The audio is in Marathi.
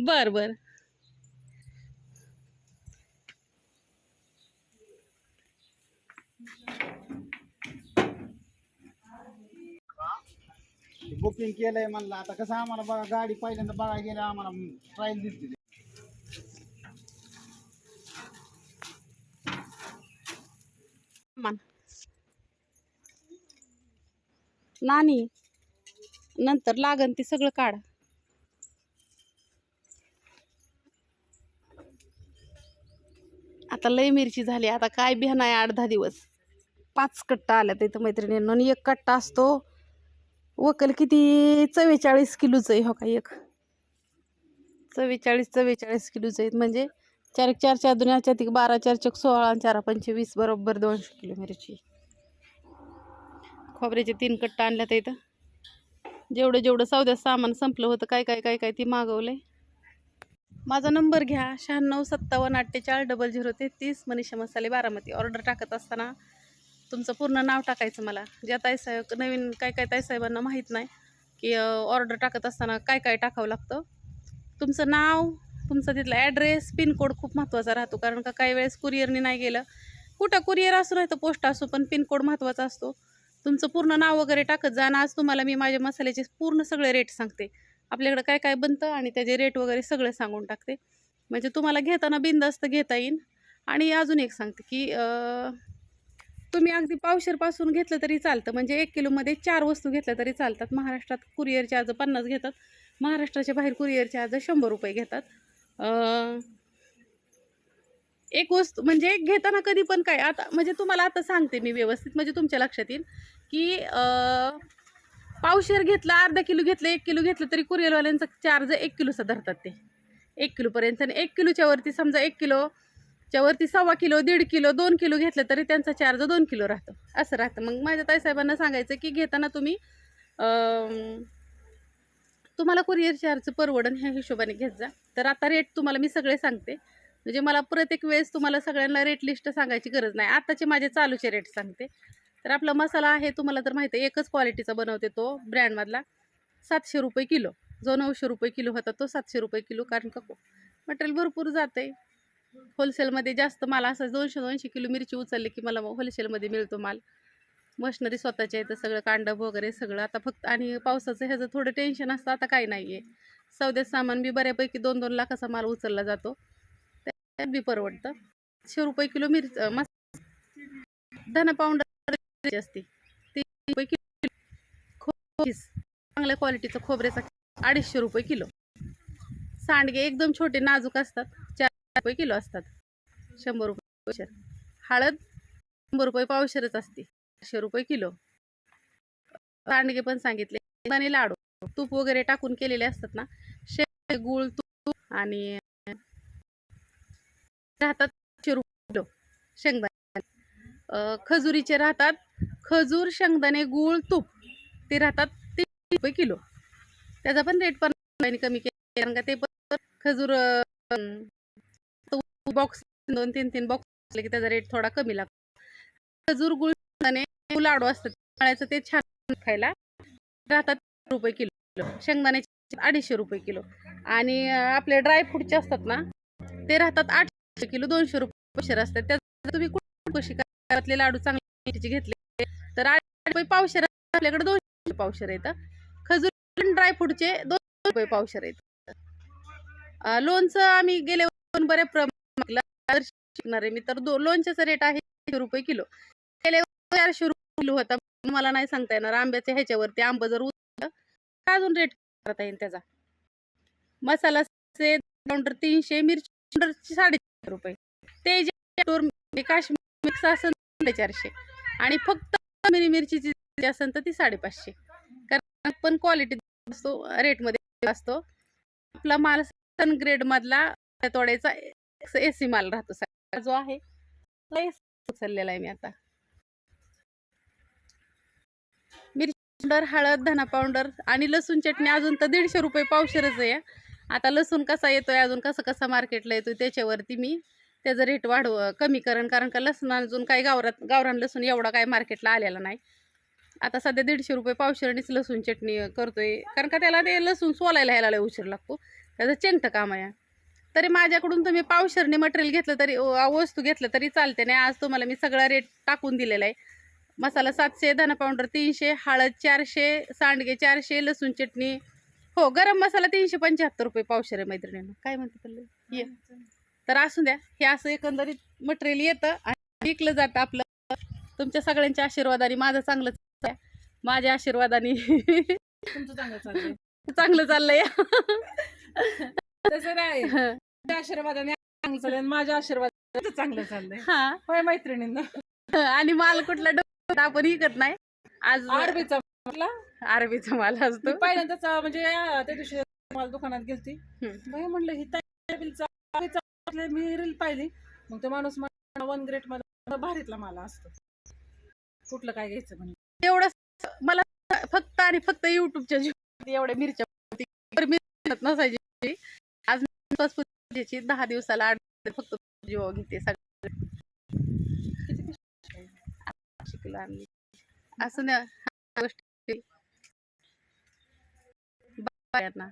बर बर. बुकिंग केलंय म्हणलं आता कसं आम्हाला बघा गाडी पहिल्यांदा बघायला गेलं आम्हाला ट्रायल दिसते मान. नानी नंतर लागन ते सगळं काढ. आता लय मिरची झाली आता काय बिहान आहे आठ दहा दिवस. पाच कट्टा आल्या तिथं मैत्रिणींना आणि एक कट्टा असतो. वकल किती? चव्वेचाळीस किलोचं आहे हो का एक? चव्वेचाळीस चव्वेचाळीस किलोचं आहेत. म्हणजे चार चार चार दोन चार तिक बारा चार चक सोळा आणि चार पंचवीस बरोबर दोनशे किलो मिरची. खोबऱ्याचे तीन कट्टा आणल्या तर इथं. जेवढं जेवढं सौद्यात सामान संपलं होतं काय काय काय काय ती आहे माझा नंबर घ्या. शहाण्णव सत्तावन्न अठ्ठेचाळीस डबल झिरो तेहतीस मनीषा मसाले बारामती. ऑर्डर टाकत असताना तुमचं पूर्ण नाव टाकायचं मला. ज्या ताईसाहेब नवीन काय काय ताईसाहेबांना माहीत नाही की ऑर्डर टाकत असताना काय काय टाकावं लागतं. तुमचं नाव तुमचा तिथला ॲड्रेस पिनकोड खूप महत्त्वाचा राहतो. कारण का काही वेळेस कुरिअरने नाही गेलं. कुठं कुरिअर असू नाही तर पोस्ट असो पण पिनकोड महत्त्वाचा असतो. तुमचं पूर्ण नाव वगैरे टाकत जा आज तुम्हाला मी माझ्या मसाल्याचे पूर्ण सगळे रेट सांगते. आपल्याकडं काय काय बनतं आणि त्याचे रेट वगैरे सगळे सांगून टाकते. म्हणजे तुम्हाला घेताना बिंदास्त घेता येईल आणि अजून एक सांगते की तुम्ही अगदी पावशेरपासून घेतलं तरी चालतं. म्हणजे एक किलोमध्ये चार वस्तू घेतल्या तरी चालतात. महाराष्ट्रात कुरिअर चार्ज पन्नास घेतात. महाराष्ट्राच्या बाहेर कुरिअर चार्ज शंभर रुपये घेतात. एक वस्तू म्हणजे घेताना कधी पण काय आता म्हणजे तुम्हाला आता सांगते मी व्यवस्थित म्हणजे तुमच्या लक्षात येईल की पावशेर घेतला अर्धा किलो घेतलं एक किलो घेतलं तरी कुरिअरवाल्यांचा चार्ज एक किलोचा धरतात ते. एक किलोपर्यंत आणि एक किलोच्या वरती समजा एक किलोच्या वरती सव्वा किलो दीड किलो दोन किलो घेतलं तरी त्यांचा चार्ज दोन किलो राहतो. असं राहतं. मग माझ्या ताईसाहेबांना सांगायचं की घेताना तुम्ही तुम्हाला कुरिअर चार्ज परवडन ह्या हिशोबाने घेत जा. तर आता रेट तुम्हाला मी सगळे सांगते. म्हणजे मला प्रत्येक वेळेस तुम्हाला सगळ्यांना रेट लिस्ट सांगायची गरज नाही. आताचे माझे चालूचे रेट सांगते. तर आपला मसाला आहे तुम्हाला तर माहिती आहे एकच क्वालिटीचा बनवते तो ब्रँडमधला सातशे रुपये किलो. जो नऊशे रुपये किलो होता तो सातशे रुपये किलो. कारण का? मटेरियल भरपूर जाते होलसेलमध्ये जास्त माल असं दोनशे दोनशे किलो मिरची उचलली की मला होलसेलमध्ये मिळतो माल. मशनरी आहे तर सगळं कांडप वगैरे सगळं आता फक्त आणि पावसाचं ह्याचं थोडं टेन्शन असतं आता काही नाही आहे सौद्यात सामान बी बऱ्यापैकी दोन दोन लाखाचा माल उचलला जातो. त्यात बी परवडतं. शे रुपये किलो मिरच मस धना पाऊंड असते. तीन रुपये किलो चांगल्या क्वालिटीचं खोबऱ्याचा अडीचशे रुपये किलो. सांडगे एकदम छोटे नाजूक असतात. चार रुपये किलो असतात. शंभर रुपये पावशेर. हळद शंभर रुपये पावशेरच असते. चारशे रुपये किलो. सांडगे पण सांगितले. आणि लाडू. तूप वगैरे टाकून केलेले असतात ना. शे गुळ तूप आणि राहतात रुपये किलो. शेंगदाणे. खजुरीचे राहतात. खजूर शेंगदाणे गुळ तूप ते राहतात तीन रुपये किलो. त्याचा पण रेट पण त्यांनी कमी केला कारण का ते पण खजूर बॉक्स दोन तीन तीन बॉक्स असले की त्याचा रेट थोडा कमी लागतो. खजूर गुळ शेंगदाणे लाडू असतात. फळाचं ते छान खायला राहतात रुपये किलो. शेंगदाण्याचे अडीचशे रुपये किलो. आणि आपले ड्रायफ्रूटचे असतात ना ते राहतात आठशे किलो दोनशे रुपये असतात त्याचा तुम्ही कुठे कशी गावातले लाडू चांगले घेतले. तर आठ रुपये पावशेर आपल्याकडे दोनशे पावशेर येतं खजूर ड्रायफ्रूटचे दोन रुपये पावशेर येतं लोणचं आम्ही गेले बऱ्या प्रमाणात. शिकणार आहे मी. तर दो लोणच्याचा रेट आहे चारशे रुपये किलो. गेले चारशे रुपये किलो होता मला नाही सांगता येणार. आंब्याच्या ह्याच्यावरती आंब जर उचल अजून रेट करता येईल त्याचा. मसाला तीनशे मिरची साडेचार रुपये. ते जे काश्मीर मिक्स असेल साडेचारशे. आणि फक्त मिरी मिरचीची जी असेल तर ती साडेपाचशे. कारण पण क्वालिटी असतो रेटमध्ये असतो. आपला माल सन ग्रेडमधला तोड्याचा ए सी माल राहतो सगळा. जो आहे उचललेला आहे मी आता. मिरची पावडर हळद धना पावडर आणि लसूण चटणी अजून तर दीडशे रुपये पावशेरच आहे. आता लसूण कसा येतोय अजून कसं कसा मार्केटला येतोय त्याच्यावरती मी त्याचं रेट वाढव कमी करण कारण का लसूण अजून काही गावरात गावरान लसूण एवढा काय मार्केटला आलेला नाही. आता सध्या दीडशे रुपये पावशेरणीच लसूण चटणी करतोय. कारण का त्याला ते लसूण सोलायला ह्याला लय उशीर लागतो. त्याचं चेंगतं काम आहे. तरी माझ्याकडून तुम्ही पावशेरणी मटेरियल घेतलं तरी वस्तू घेतलं तरी चालते नाही आज तुम्हाला मी सगळा रेट टाकून दिलेला आहे. मसाला सातशे धना पावडर तीनशे हळद चारशे सांडगे चारशे लसूण चटणी. हो गरम मसाला तीनशे पंच्याहत्तर रुपये पावशेर आहे मैत्रिणींना. काय म्हणते पल्लवी? ये. तर असू द्या हे असं एकंदरीत मटेरियल येतं आणि विकलं जातं आपलं. तुमच्या सगळ्यांच्या आशीर्वादाने माझं चांगलं. माझ्या आशीर्वादाने. चांगलं चाललंय. तसं नाही. आशीर्वादाने चांगलं चाललंय माझ्या आशीर्वादाने चांगलं चाललंय. हा. होय मैत्रिणींना. आणि माल कुठला डोक्यात आपण विकत नाही. आज आरबीचा अरबीचा माल असतो. पहिल्यांदाच म्हणजे त्या दिवशी मला दुकानात गेलती. म्हणलं ही मी रील पाहिली. मग तो माणूस वन ग्रेटमध्ये भारीतला मला असतो. कुठलं काय घ्यायचं म्हणजे एवढं मला फक्त आणि फक्त युट्यूबच्या जीवावरती एवढ्या मिरच्या नसायची. आज पाचपुतीची दहा दिवसाला आठ फक्त जीवा घेते सगळं. शिकलं असं नाही ह्या गोष्टी बायांना